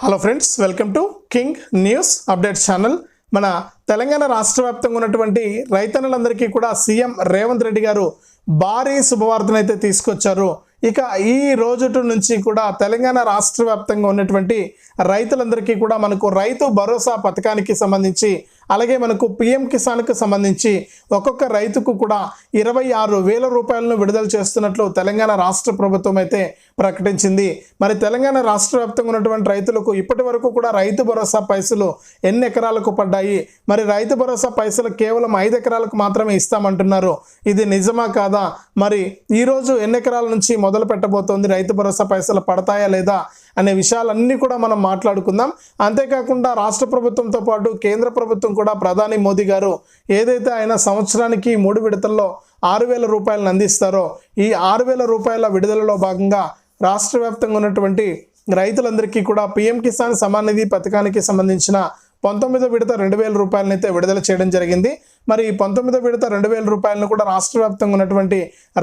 Hello friends welcome to king news update channel మన తెలంగాణ రాష్ట్ర వ్యాప్తంగా ఉన్నటువంటి రైతన్నులందరికీ కూడా సీఎం రేవంత్ రెడ్డి గారు భారీ శుభవార్తనైతే తీసుకొచ్చారు. ఇక ఈ రోజుటి నుంచి కూడా తెలంగాణ రాష్ట్ర వ్యాప్తంగా ఉన్నటువంటి రైతులందరికీ కూడా మనకు రైతు భరోసా పథకానికి సంబంధించి అలాగే మనకు పిఎం కిసాన్కు సంబంధించి ఒక్కొక్క రైతుకు కూడా ఇరవై ఆరు వేల రూపాయలను విడుదల చేస్తున్నట్లు తెలంగాణ రాష్ట్ర ప్రభుత్వం అయితే ప్రకటించింది. మరి తెలంగాణ రాష్ట్ర వ్యాప్తంగా ఉన్నటువంటి రైతులకు ఇప్పటి వరకు కూడా రైతు భరోసా పైసలు ఎన్ని ఎకరాలకు పడ్డాయి? మరి రైతు భరోసా పైసలు కేవలం ఐదు ఎకరాలకు మాత్రమే ఇస్తామంటున్నారు. ఇది నిజమా కాదా? మరి ఈరోజు ఎన్ని ఎకరాల నుంచి మొదలు పెట్టబోతోంది? రైతు భరోసా పైసలు పడతాయా లేదా? అనే విషయాలన్నీ కూడా మనం మాట్లాడుకుందాం. అంతేకాకుండా రాష్ట్ర ప్రభుత్వంతో పాటు కేంద్ర ప్రభుత్వం కూడా ప్రధాని మోదీ గారు ఏదైతే ఆయన సంవత్సరానికి మూడు విడతల్లో ఆరు వేల రూపాయలను అందిస్తారో ఈ ఆరు వేల రూపాయల విడుదలలో భాగంగా రాష్ట్ర వ్యాప్తంగా ఉన్నటువంటి రైతులందరికీ కూడా పిఎం కిసాన్ సమాన్ నిధి పథకానికి సంబంధించిన పంతొమ్మిదో విడత రెండు వేల రూపాయలను అయితే విడుదల చేయడం జరిగింది. మరి ఈ పంతొమ్మిదో విడత రెండు వేల రూపాయలను కూడా రాష్ట్ర వ్యాప్తంగా ఉన్నటువంటి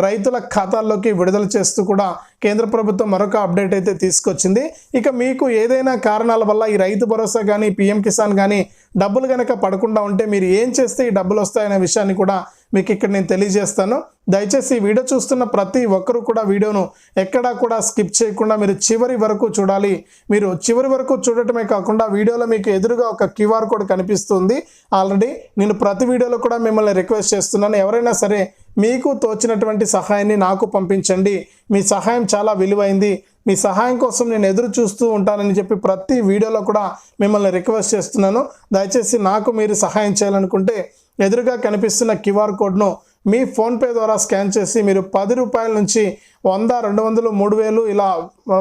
రైతుల ఖాతాల్లోకి విడుదల చేస్తూ కూడా కేంద్ర ప్రభుత్వం మరొక అప్డేట్ అయితే తీసుకొచ్చింది. ఇక మీకు ఏదైనా కారణాల వల్ల ఈ రైతు భరోసా కానీ పిఎం కిసాన్ కానీ డబ్బులు కనుక పడకుండా ఉంటే మీరు ఏం చేస్తే ఈ డబ్బులు వస్తాయనే విషయాన్ని కూడా మీకు ఇక్కడ నేను తెలియజేస్తాను. దయచేసి ఈ వీడియో చూస్తున్న ప్రతి ఒక్కరూ కూడా వీడియోను ఎక్కడా కూడా స్కిప్ చేయకుండా మీరు చివరి వరకు చూడాలి. మీరు చివరి వరకు చూడటమే కాకుండా వీడియోలో మీకు ఎదురుగా ఒక క్యూఆర్ కోడ్ కనిపిస్తుంది. ఆల్రెడీ నేను ప్రతి వీడియోలో కూడా మిమ్మల్ని రిక్వెస్ట్ చేస్తున్నాను. ఎవరైనా సరే మీకు తోచినటువంటి సహాయాన్ని నాకు పంపించండి. మీ సహాయం చాలా విలువైంది. మీ సహాయం కోసం నేను ఎదురు చూస్తూ ఉంటానని చెప్పి ప్రతి వీడియోలో కూడా మిమ్మల్ని రిక్వెస్ట్ చేస్తున్నాను. దయచేసి నాకు మీరు సహాయం చేయాలనుకుంటే ఎదురుగా కనిపిస్తున్న క్యూఆర్ కోడ్ను మీ ఫోన్పే ద్వారా స్కాన్ చేసి మీరు పది రూపాయల నుంచి వంద రెండు వందలు మూడు వేలు ఇలా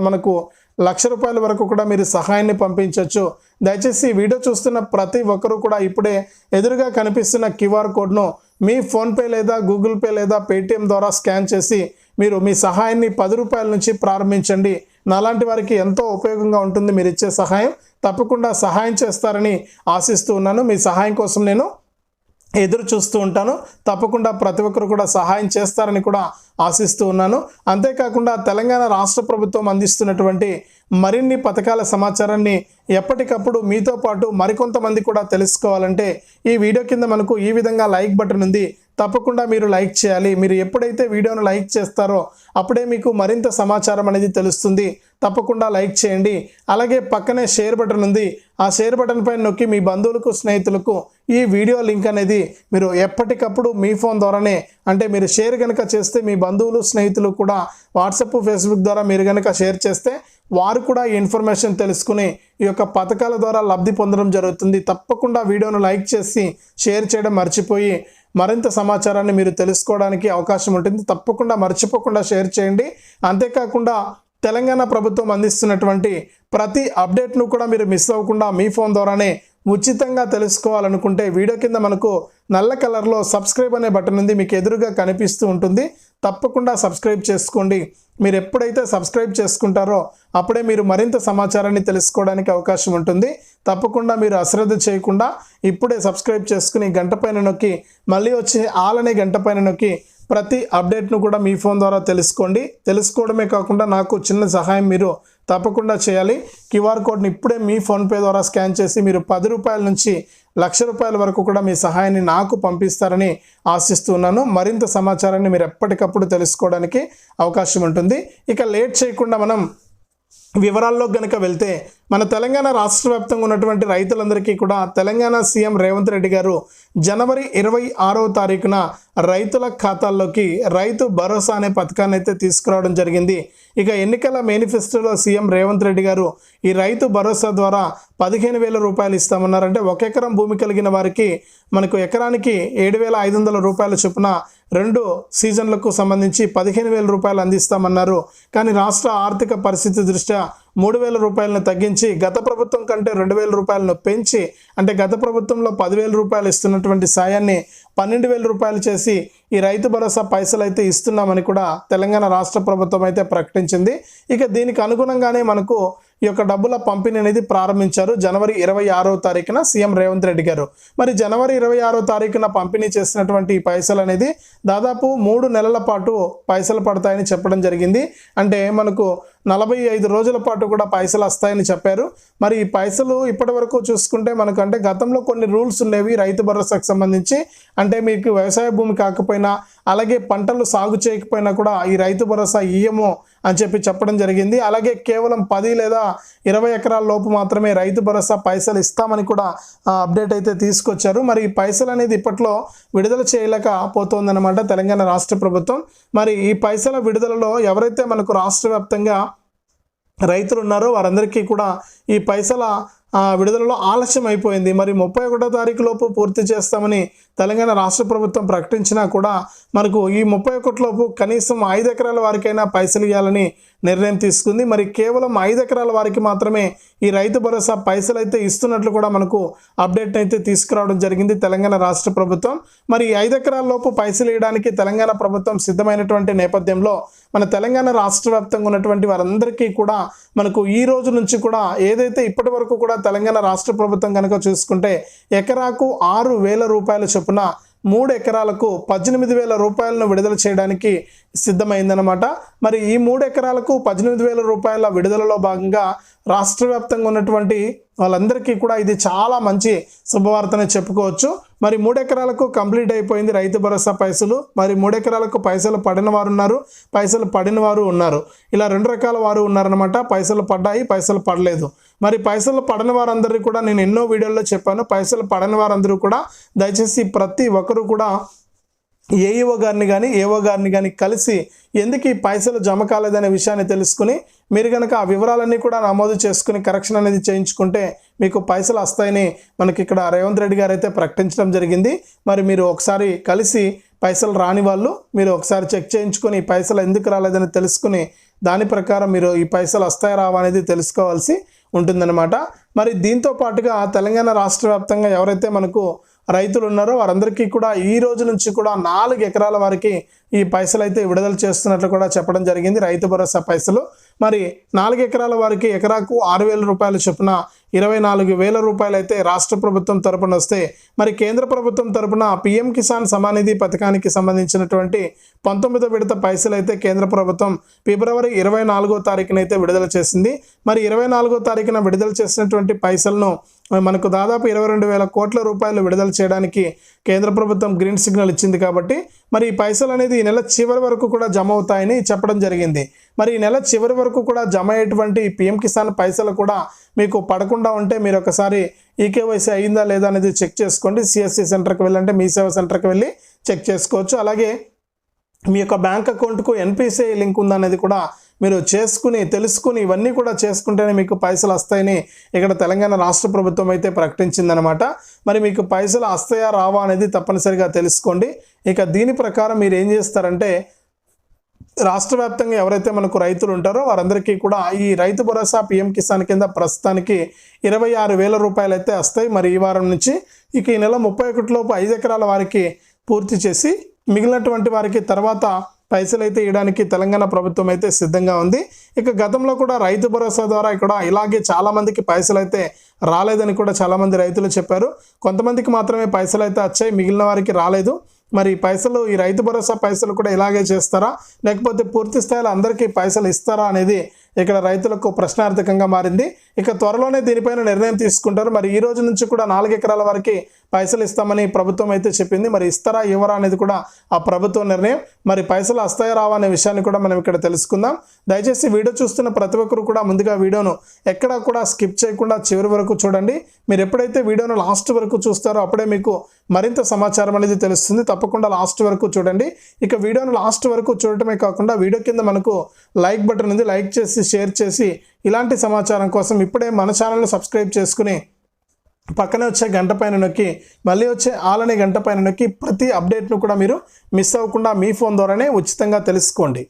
మనకు లక్ష రూపాయల వరకు కూడా మీరు సహాయాన్ని పంపించవచ్చు దయచేసి వీడియో చూస్తున్న ప్రతి ఒక్కరూ కూడా ఇప్పుడే ఎదురుగా కనిపిస్తున్న క్యూఆర్ కోడ్ను మీ ఫోన్పే లేదా గూగుల్ పే లేదా పేటిఎం ద్వారా స్కాన్ చేసి మీరు మీ సహాయాన్ని పది రూపాయల నుంచి ప్రారంభించండి. నాలాంటి వారికి ఎంతో ఉపయోగంగా ఉంటుంది. మీరు ఇచ్చే సహాయం తప్పకుండా సహాయం చేస్తారని ఆశిస్తూ ఉన్నాను. మీ సహాయం కోసం నేను ఎదురు చూస్తూ ఉంటాను. తప్పకుండా ప్రతి ఒక్కరు కూడా సహాయం చేస్తారని కూడా ఆశిస్తూ ఉన్నాను. అంతేకాకుండా తెలంగాణ రాష్ట్ర ప్రభుత్వం అందిస్తున్నటువంటి మరిన్ని పథకాల సమాచారాన్ని ఎప్పటికప్పుడు మీతో పాటు మరికొంతమంది కూడా తెలుసుకోవాలంటే ఈ వీడియో కింద మనకు ఈ విధంగా లైక్ బటన్ ఉంది. తప్పకుండా మీరు లైక్ చేయాలి. మీరు ఎప్పుడైతే వీడియోను లైక్ చేస్తారో అప్పుడే మీకు మరింత సమాచారం అనేది తెలుస్తుంది. తప్పకుండా లైక్ చేయండి. అలాగే పక్కనే షేర్ బటన్ ఉంది. ఆ షేర్ బటన్ పైన నొక్కి మీ బంధువులకు స్నేహితులకు ఈ వీడియో లింక్ అనేది మీరు ఎప్పటికప్పుడు మీ ఫోన్ ద్వారానే అంటే మీరు షేర్ కనుక చేస్తే మీ బంధువులు స్నేహితులు కూడా వాట్సాప్ ఫేస్బుక్ ద్వారా మీరు కనుక షేర్ చేస్తే వారు కూడా ఈ ఇన్ఫర్మేషన్ తెలుసుకుని ఈ యొక్క పథకాల ద్వారా లబ్ధి పొందడం జరుగుతుంది. తప్పకుండా వీడియోను లైక్ చేసి షేర్ చేయడం మర్చిపోయి మరింత సమాచారాన్ని మీరు తెలుసుకోవడానికి అవకాశం ఉంటుంది. తప్పకుండా మర్చిపోకుండా షేర్ చేయండి. అంతేకాకుండా తెలంగాణ ప్రభుత్వం అందిస్తున్నటువంటి ప్రతి అప్డేట్ను కూడా మీరు మిస్ అవ్వకుండా మీ ఫోన్ ద్వారానే ఉచితంగా తెలుసుకోవాలనుకుంటే వీడియో కింద మనకు నల్ల కలర్లో సబ్స్క్రైబ్ అనే బటన్ ఉంది. మీకు ఎదురుగా కనిపిస్తూ ఉంటుంది. తప్పకుండా సబ్స్క్రైబ్ చేసుకోండి. మీరు ఎప్పుడైతే సబ్స్క్రైబ్ చేసుకుంటారో అప్పుడే మీరు మరింత సమాచారాన్ని తెలుసుకోవడానికి అవకాశం ఉంటుంది. తప్పకుండా మీరు అశ్రద్ధ చేయకుండా ఇప్పుడే సబ్స్క్రైబ్ చేసుకుని గంట పైన నొక్కి మళ్ళీ వచ్చే ఆల్ అనే గంట పైన నొక్కి ప్రతి అప్డేట్ను కూడా మీ ఫోన్ ద్వారా తెలుసుకోండి. తెలుసుకోవడమే కాకుండా నాకు చిన్న సహాయం మీరు తప్పకుండా చేయాలి. క్యూఆర్ కోడ్ని ఇప్పుడే మీ ఫోన్పే ద్వారా స్కాన్ చేసి మీరు పది రూపాయల నుంచి లక్ష రూపాయల వరకు కూడా మీ సహాయాన్ని నాకు పంపిస్తారని ఆశిస్తున్నాను మరింత సమాచారాన్ని మీరు ఎప్పటికప్పుడు తెలుసుకోవడానికి అవకాశం ఉంటుంది. ఇక లేట్ చేయకుండా మనం వివరాల్లో కనుక వెళ్తే మన తెలంగాణ రాష్ట్ర వ్యాప్తంగా ఉన్నటువంటి రైతులందరికీ కూడా తెలంగాణ సీఎం రేవంత్ రెడ్డి గారు జనవరి ఇరవై ఆరవ తారీఖున రైతుల ఖాతాల్లోకి రైతు భరోసా అనే పథకాన్ని అయితే తీసుకురావడం జరిగింది. ఇక ఎన్నికల మేనిఫెస్టోలో సీఎం రేవంత్ రెడ్డి గారు ఈ రైతు భరోసా ద్వారా పదిహేను వేల రూపాయలు ఇస్తామన్నారంటే ఒక ఎకరం భూమి కలిగిన వారికి మనకు ఎకరానికి ఏడు వేల ఐదు వందల రూపాయల చొప్పున రెండు సీజన్లకు సంబంధించి పదిహేను వేల రూపాయలు అందిస్తామన్నారు. కానీ రాష్ట్ర ఆర్థిక పరిస్థితి దృష్ట్యా మూడు వేల రూపాయలను తగ్గించి గత ప్రభుత్వం కంటే రెండు వేల రూపాయలను పెంచి అంటే గత ప్రభుత్వంలో పదివేల రూపాయలు ఇస్తున్నటువంటి సాయాన్ని పన్నెండు వేల రూపాయలు చేసి ఈ రైతు భరోసా పైసలు అయితే ఇస్తున్నామని కూడా తెలంగాణ రాష్ట్ర ప్రభుత్వం అయితే ప్రకటించింది. ఇక దీనికి అనుగుణంగానే మనకు ఈ యొక్క డబ్బుల పంపిణీ అనేది ప్రారంభించారు జనవరి ఇరవై ఆరో తారీఖున సీఎం రేవంత్ రెడ్డి గారు. మరి జనవరి ఇరవై ఆరో తారీఖున పంపిణీ చేసినటువంటి ఈ పైసలు అనేది దాదాపు మూడు నెలల పాటు పైసలు పడతాయని చెప్పడం జరిగింది. అంటే మనకు నలభై ఐదు రోజుల పాటు కూడా పైసలు వస్తాయని చెప్పారు. మరి ఈ పైసలు ఇప్పటి వరకు చూసుకుంటే మనకు అంటే గతంలో కొన్ని రూల్స్ ఉండేవి రైతు భరోసాకు సంబంధించి. అంటే మీకు వ్యవసాయ భూమి కాకపోయినా అలాగే పంటలు సాగు చేయకపోయినా కూడా ఈ రైతు భరోసా ఇయ్యము అని చెప్పి చెప్పడం జరిగింది. అలాగే కేవలం పది లేదా ఇరవై ఎకరాల లోపు మాత్రమే రైతు భరోసా పైసలు ఇస్తామని కూడా అప్డేట్ అయితే తీసుకొచ్చారు. మరి ఈ పైసలు అనేది ఇప్పట్లో విడుదల చేయలేకపోతుందన్నమాట తెలంగాణ రాష్ట్ర ప్రభుత్వం. మరి ఈ పైసల విడుదలలో ఎవరైతే మనకు రాష్ట్ర వ్యాప్తంగా రైతులు ఉన్నారో వారందరికీ కూడా ఈ పైసల విడుదలలో ఆలస్యం అయిపోయింది. మరి ముప్పై ఒకటో తారీఖు లోపు పూర్తి చేస్తామని తెలంగాణ రాష్ట్ర ప్రభుత్వం ప్రకటించినా కూడా మనకు ఈ ముప్పై ఒకటిలోపు కనీసం ఐదు ఎకరాల వారికైనా పైసలు ఇవ్వాలని నిర్ణయం తీసుకుంది. మరి కేవలం ఐదు ఎకరాల వారికి మాత్రమే ఈ రైతు భరోసా పైసలు అయితే ఇస్తున్నట్లు కూడా మనకు అప్డేట్ అయితే తీసుకురావడం జరిగింది తెలంగాణ రాష్ట్ర ప్రభుత్వం. మరి ఐదు ఎకరాల లోపు పైసలు ఇవ్వడానికి తెలంగాణ ప్రభుత్వం సిద్ధమైనటువంటి నేపథ్యంలో మన తెలంగాణ రాష్ట్ర వ్యాప్తంగా ఉన్నటువంటి వారందరికీ కూడా మనకు ఈ రోజు నుంచి కూడా ఏదైతే ఇప్పటి వరకు కూడా తెలంగాణ రాష్ట్ర ప్రభుత్వం కనుక చూసుకుంటే ఎకరాకు ఆరు వేల రూపాయల చొప్పున మూడు ఎకరాలకు పద్దెనిమిది వేల రూపాయలను విడుదల చేయడానికి సిద్ధమైందనమాట మరి ఈ మూడు ఎకరాలకు పద్దెనిమిది వేల రూపాయల విడుదలలో భాగంగా రాష్ట్ర వ్యాప్తంగా ఉన్నటువంటి వాళ్ళందరికీ కూడా ఇది చాలా మంచి శుభవార్తనే చెప్పుకోవచ్చు. మరి మూడెకరాలకు కంప్లీట్ అయిపోయింది రైతు భరోసా పైసలు. మరి మూడెకరాలకు పైసలు పడిన వారు ఉన్నారు పైసలు పడిన వారు ఉన్నారు. ఇలా రెండు రకాల వారు ఉన్నారనమాట పైసలు పడ్డాయి పైసలు పడలేదు. మరి పైసలు పడని వారందరూ కూడా నేను ఎన్నో వీడియోల్లో చెప్పాను. పైసలు పడని వారందరూ కూడా దయచేసి ప్రతి ఒక్కరూ కూడా ఏఈఓ గారిని కానీ ఏఓ గారిని కానీ కలిసి ఎందుకు ఈ పైసలు జమ కాలేదనే విషయాన్ని తెలుసుకుని మీరు కనుక ఆ వివరాలన్నీ కూడా నమోదు చేసుకుని కరెక్షన్ అనేది చేయించుకుంటే మీకు పైసలు వస్తాయని మనకి ఇక్కడ రేవంత్ రెడ్డి గారు అయితే ప్రకటించడం జరిగింది. మరి మీరు ఒకసారి కలిసి పైసలు రాని వాళ్ళు మీరు ఒకసారి చెక్ చేయించుకొని ఈ పైసలు ఎందుకు రాలేదని తెలుసుకుని దాని ప్రకారం మీరు ఈ పైసలు వస్తాయా రావా అనేది తెలుసుకోవాల్సి ఉంటుందన్నమాట. మరి దీంతో పాటుగా తెలంగాణ రాష్ట్ర వ్యాప్తంగా ఎవరైతే మనకు రైతులు ఉన్నారో వారందరికీ కూడా ఈ రోజు నుంచి కూడా నాలుగు ఎకరాల వారికి ఈ పైసలు అయితే విడుదల చేస్తున్నట్లు కూడా చెప్పడం జరిగింది. రైతు భరోసా పైసలు. మరి నాలుగు ఎకరాల వారికి ఎకరాకు ఆరు వేల రూపాయలు చొప్పున ఇరవై నాలుగు వేల రూపాయలు అయితే రాష్ట్ర ప్రభుత్వం తరపున వస్తే మరి కేంద్ర ప్రభుత్వం తరపున పిఎం కిసాన్ సమానిధి పథకానికి సంబంధించినటువంటి పంతొమ్మిదో విడత పైసలు అయితే కేంద్ర ప్రభుత్వం ఫిబ్రవరి ఇరవై నాలుగో తారీఖునైతే విడుదల చేసింది. మరి ఇరవై నాలుగో తారీఖున విడుదల చేసినటువంటి పైసలను మనకు దాదాపు ఇరవై రెండు వేల కోట్ల రూపాయలు విడుదల చేయడానికి కేంద్ర ప్రభుత్వం గ్రీన్ సిగ్నల్ ఇచ్చింది కాబట్టి మరి ఈ పైసలు అనేది ఈ నెల చివరి వరకు కూడా జమ అవుతాయని చెప్పడం జరిగింది. మరి ఈ నెల చివరి వరకు కూడా జమ అయ్యేటువంటి పిఎం కిసాన్ పైసలు కూడా మీకు పడకుండా ఉంటే మీరు ఒకసారి ఈకేవైసీ అయిందా లేదా అనేది చెక్ చేసుకోండి. సిఎస్సి సెంటర్కి వెళ్ళంటే మీ సేవ సెంటర్కి వెళ్ళి చెక్ చేసుకోవచ్చు. అలాగే మీ యొక్క బ్యాంక్ అకౌంట్కు ఎన్పిసిఐ లింక్ ఉందనేది కూడా మీరు చేసుకుని తెలుసుకుని ఇవన్నీ కూడా చేసుకుంటేనే మీకు పైసలు వస్తాయని ఇక్కడ తెలంగాణ రాష్ట్ర ప్రభుత్వం అయితే ప్రకటించిందనమాట. మరి మీకు పైసలు వస్తాయా రావా అనేది తప్పనిసరిగా తెలుసుకోండి. ఇక దీని ప్రకారం మీరు ఏం చేస్తారంటే రాష్ట్ర వ్యాప్తంగా ఎవరైతే మనకు రైతులు ఉంటారో వారందరికీ కూడా ఈ రైతు భరోసా పిఎం కిసాన్ కింద ప్రస్తుతానికి ఇరవై ఆరు వేల రూపాయలు అయితే వస్తాయి. మరి ఈ వారం నుంచి ఇక ఈ నెల ముప్పై ఒకటిలోపు ఐదు ఎకరాల వారికి పూర్తి చేసి మిగిలినటువంటి వారికి తర్వాత పైసలు అయితే ఇవ్వడానికి తెలంగాణ ప్రభుత్వం అయితే సిద్ధంగా ఉంది. ఇక గతంలో కూడా రైతు భరోసా ద్వారా ఇక్కడ ఇలాగే చాలామందికి పైసలు అయితే రాలేదని కూడా చాలామంది రైతులు చెప్పారు. కొంతమందికి మాత్రమే పైసలు అయితే వచ్చాయి మిగిలిన వారికి రాలేదు. మరి ఈ పైసలు ఈ రైతు భరోసా పైసలు కూడా ఇలాగే చేస్తారా? లేకపోతే పూర్తి స్థాయిలో అందరికీ పైసలు ఇస్తారా అనేది ఇక్కడ రైతులకు ప్రశ్నార్థకంగా మారింది. ఇక త్వరలోనే దీనిపైన నిర్ణయం తీసుకుంటారు. మరి ఈ రోజు నుంచి కూడా నాలుగు ఎకరాల వరకు పైసలు ఇస్తామని ప్రభుత్వం అయితే చెప్పింది. మరి ఇస్తారా ఇవ్వరా అనేది కూడా ఆ ప్రభుత్వ నిర్ణయం. మరి పైసలు వస్తాయా రావా అనే విషయాన్ని కూడా మనం ఇక్కడ తెలుసుకుందాం. దయచేసి వీడియో చూస్తున్న ప్రతి ఒక్కరు కూడా ముందుగా వీడియోను ఎక్కడా కూడా స్కిప్ చేయకుండా చివరి వరకు చూడండి. మీరు ఎప్పుడైతే వీడియోను లాస్ట్ వరకు చూస్తారో అప్పుడే మీకు మరింత సమాచారం అనేది తెలుస్తుంది. తప్పకుండా లాస్ట్ వరకు చూడండి. ఇక వీడియోను లాస్ట్ వరకు చూడటమే కాకుండా వీడియో కింద మనకు లైక్ బటన్ ఉంది. లైక్ చేసి షేర్ చేసి ఇలాంటి సమాచారం కోసం ఇప్పుడే మన ఛానల్ను సబ్స్క్రైబ్ చేసుకుని పక్కనే వచ్చే గంట పైన నొక్కి మళ్ళీ వచ్చే ఆలనే గంట పైన నొక్కి ప్రతి అప్డేట్ను కూడా మీరు మిస్ అవ్వకుండా మీ ఫోన్ ద్వారానే ఉచితంగా తెలుసుకోండి.